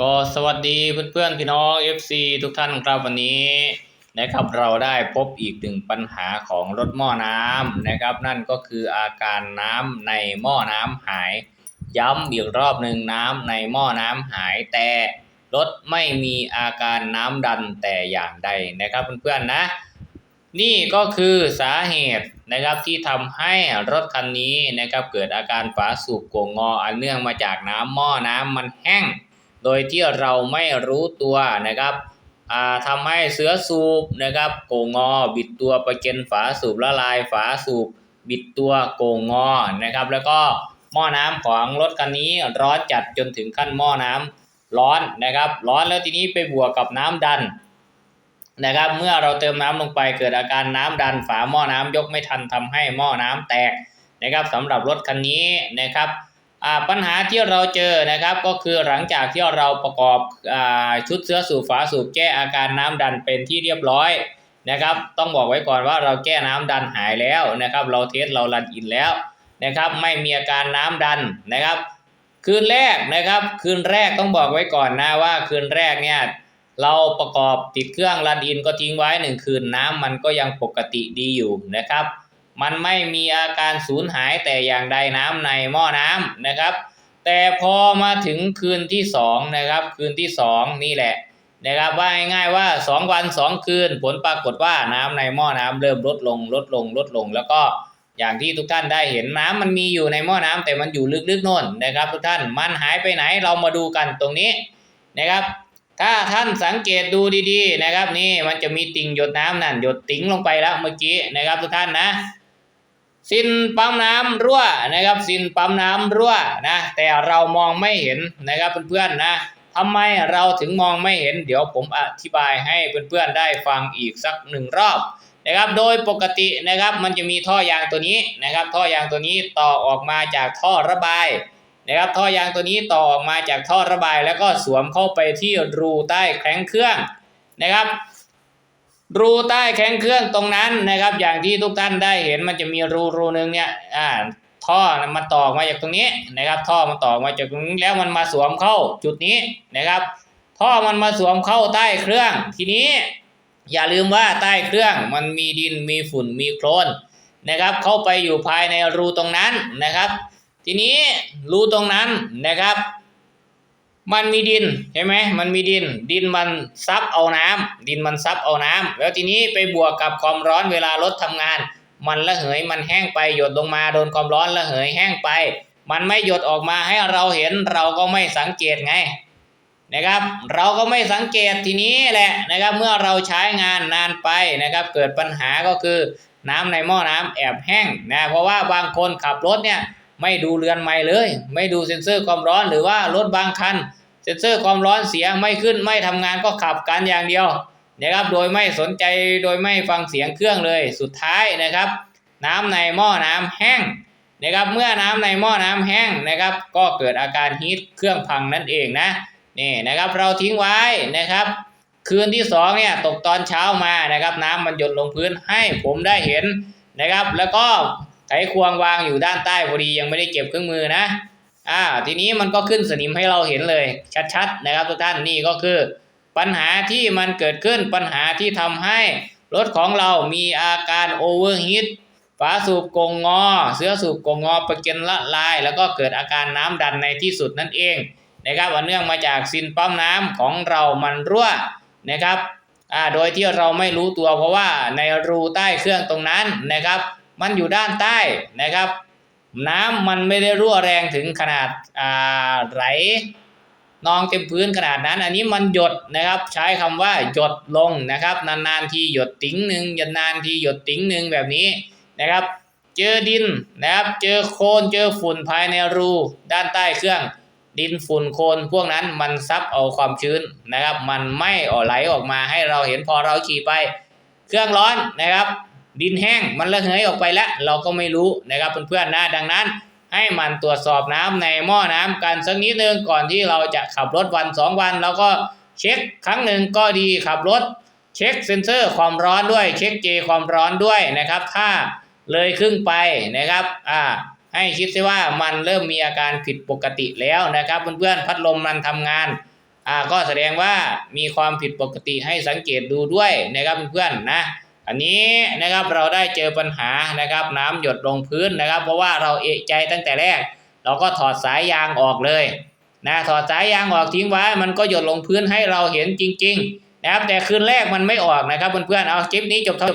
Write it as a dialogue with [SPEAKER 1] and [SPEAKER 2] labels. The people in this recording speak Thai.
[SPEAKER 1] ก็สวัสดีเพื่อนๆพี่น้อง FC ทุกท่านครับวันนี้นะครับเราได้พบอีกหนึ่งปัญหาของรถหม้อน้ำนะครับ นั่นก็คืออาการน้ำในหม้อน้ำหาย ย้ำอีกรอบหนึ่งน้ำในหม้อน้ำหายแต่รถไม่มีอาการน้ำดันแต่อย่างใดนะครับเพื่อนๆนะ นี่ก็คือสาเหตุนะครับที่ทำให้รถคันนี้นะครับเกิดอาการฝาสูบโกงงออันเนื่องมาจากน้ำหม้อน้ำมันแห้ง โดยที่เราไม่รู้ตัวนะครับอ่าทำให้เสือสูบนะครับโกงอ บิดตัวไปเกนฝาสูบละลายฝาสูบ บิดตัวโกงอนะครับ แล้วก็หม้อน้ำของรถคันนี้ร้อนจัดจนถึงขั้นหม้อน้ำร้อนนะครับ ร้อนแล้วทีนี้ไปบวกกับน้ำดันนะครับ เมื่อเราเติมน้ำลงไปเกิดอาการน้ำดันฝาหม้อน้ำยกไม่ทันทำให้หม้อน้ำแตกนะครับสำหรับรถคันนี้นะครับ ปัญหาที่เราเจอนะครับก็คือหลังจากที่เราประกอบอชุดเสื้อสูบฝาสูบแก้อาการน้ำดันเป็นที่เรียบร้อยนะครับ ต้องบอกไว้ก่อนว่าเราแก้น้ำดันหายแล้วนะครับ เราเทสเรารันอินแล้วนะครับ ไม่มีอาการน้ำดันนะครับ คืนแรกนะครับ คืนแรกต้องบอกไว้ก่อนนะว่าคืนแรกเนี่ยเราประกอบติดเครื่องรันอินก็ทิ้งไว้หนึ่งคืนน้ำมันก็ยังปกติดีอยู่นะครับ มันไม่มีอาการสูญหายแต่อย่างใดน้ำในหม้อน้ำนะครับ แต่พอมาถึงคืนที่สองนะครับ คืนที่สองนี่แหละนะครับว่าง่ายๆว่าสองวันสองคืนผลปรากฏว่าน้ำในหม้อน้ำเริ่มลดลงลดลงลดลง แล้วก็อย่างที่ทุกท่านได้เห็นน้ำมันมีอยู่ในหม้อน้ำแต่มันอยู่ลึกๆโน่นนะครับ ทุกท่านมันหายไปไหนเรามาดูกันตรงนี้นะครับถ้าท่านสังเกตดูดีๆนะครับนี่มันจะมีติ่งหยดน้ำนั่นหยดติ๋งลงไปแล้วเมื่อกี้นะครับทุกท่านนะ ซินปั๊มน้ำรั่วนะครับซินปั๊มน้ำรั่วนะแต่เรามองไม่เห็นนะครับเพื่อนๆนะทำไมเราถึงมองไม่เห็น เดี๋ยวผมอธิบายให้เพื่อนๆได้ฟังอีกสักหนึ่งรอบนะครับโดยปกตินะครับมันจะมีท่อยางตัวนี้นะครับ ท่อยางตัวนี้ต่อออกมาจากท่อระบายนะครับท่อยางตัวนี้ต่อออกมาจากท่อระบาย แล้วก็สวมเข้าไปที่รูใต้แข้งเครื่องนะครับ รูใต้แข้งเครื่องตรงนั้นนะครับ อย่างที่ทุกท่านได้เห็นมันจะมีรูรูหนึ่งเนี่ยอ่าท่อมันต่อมาจากตรงนี้นะครับ ท่อมันต่อมาจากตรงนี้แล้วมันมาสวมเข้าจุดนี้นะครับ ท่อมันมาสวมเข้าใต้เครื่อง ทีนี้อย่าลืมว่าใต้เครื่องมันมีดินมีฝุ่นมีโคลนนะครับ เข้าไปอยู่ภายในรูตรงนั้นนะครับ ทีนี้รูตรงนั้นนะครับ มันมีดินใช่ไหมมันมีดิน ดินมันซับเอาน้ำดินมันซับเอาน้ำแล้วทีนี้ไปบวกกับความร้อนเวลารถทำงาน มันระเหยมันแห้งไปหยดลงมาโดนความร้อนระเหยแห้งไป มันไม่หยดออกมาให้เราเห็นเราก็ไม่สังเกตไงนะครับ เราก็ไม่สังเกตทีนี้แหละนะครับ เมื่อเราใช้งานนานไปนะครับ เกิดปัญหาก็คือน้ำในหม้อน้ำแอบแห้งนะเพราะว่าบางคนขับรถเนี่ย ไม่ดูเรือนไม้เลย ไม่ดูเซ็นเซอร์ความร้อนหรือว่ารถบางคัน เซ็นเซอร์ความร้อนเสียไม่ขึ้นไม่ทำงานก็ขับกันอย่างเดียวนะครับโดยไม่สนใจโดยไม่ฟังเสียงเครื่องเลยสุดท้ายนะครับ น้ำในหม้อน้ำแห้งนะครับเมื่อน้ำในหม้อน้ำแห้งนะครับ ก็เกิดอาการฮีทเครื่องพังนั่นเองนะนี่นะครับเราทิ้งไว้นะครับ คืนที่สองเนี่ยตกตอนเช้ามานะครับ น้ำมันหยดลงพื้นให้ผมได้เห็นนะครับ แล้วก็ ไขควงวางอยู่ด้านใต้พอดียังไม่ได้เก็บเครื่องมือนะอ่าทีนี้มันก็ขึ้นสนิมให้เราเห็นเลย ชัดๆนะครับทุกท่านนี่ก็คือ ปัญหาที่มันเกิดขึ้นปัญหาที่ทำให้รถของเรามีอาการโอเวอร์ฮีทฝาสูบกงงอ เสื้อสูบกงงอประเก็นละลาย แล้วก็เกิดอาการน้ำดันในที่สุดนั่นเองนะครับอันเนื่องมาจากซินปั๊มน้ำของเรามันรั่วนะครับอ่าโดยที่เราไม่รู้ตัวเพราะว่าในรูใต้เครื่องตรงนั้นนะครับ มันอยู่ด้านใต้นะครับ น้ำมันไม่ได้รั่วแรงถึงขนาดาไหลนองเต็มพื้นขนาดนั้น อันนี้มันหยดนะครับ ใช้คำว่าหยดลงนะครับ นานๆทีหยดติ๋งหนึ่งยันนานทีหยดติ๋งหนึ่งแบบนี้นะครับ เจอดินนะครับ เจอโคลนเจอฝุ่นภายในรูด้านใต้เครื่องดินฝุ่นโคลนพวกนั้นมันซับเอาความชื้นนะครับ มันไม่ออกไหลออกมาให้เราเห็นพอเราขี่ไป เครื่องร้อนนะครับ ดินแห้งมันระเหยออกไปแล้ว เราก็ไม่รู้นะครับเพื่อนๆนะดังนั้น ให้มันตรวจสอบน้ำในหม้อน้ำกันสักนิดนึงก่อนที่เราจะขับรถวันสองวันเราก็เช็คครั้งหนึ่งก็ดีขับรถ เช็คเซ็นเซอร์ความร้อนด้วย เช็คเจความร้อนด้วยนะครับ ถ้าเลยครึ่งไปนะครับอ่าให้คิดซิว่ามันเริ่มมีอาการผิดปกติแล้วนะครับเพื่อนๆพัดลมมันทำงานอ่าก็แสดงว่ามีความผิดปกติให้สังเกตดูด้วยนะครับเพื่อนๆนะ อันนี้นะครับเราได้เจอปัญหานะครับ น้ำหยดลงพื้นนะครับ เพราะว่าเราเอะใจตั้งแต่แรก เราก็ถอดสายยางออกเลยนะถอดสายยางออกทิ้งไว้ มันก็หยดลงพื้นให้เราเห็นจริง ๆ นะครับแต่คืนแรกมันไม่ออกนะครับเพื่อนๆเอาคลิปนี้จบเท่า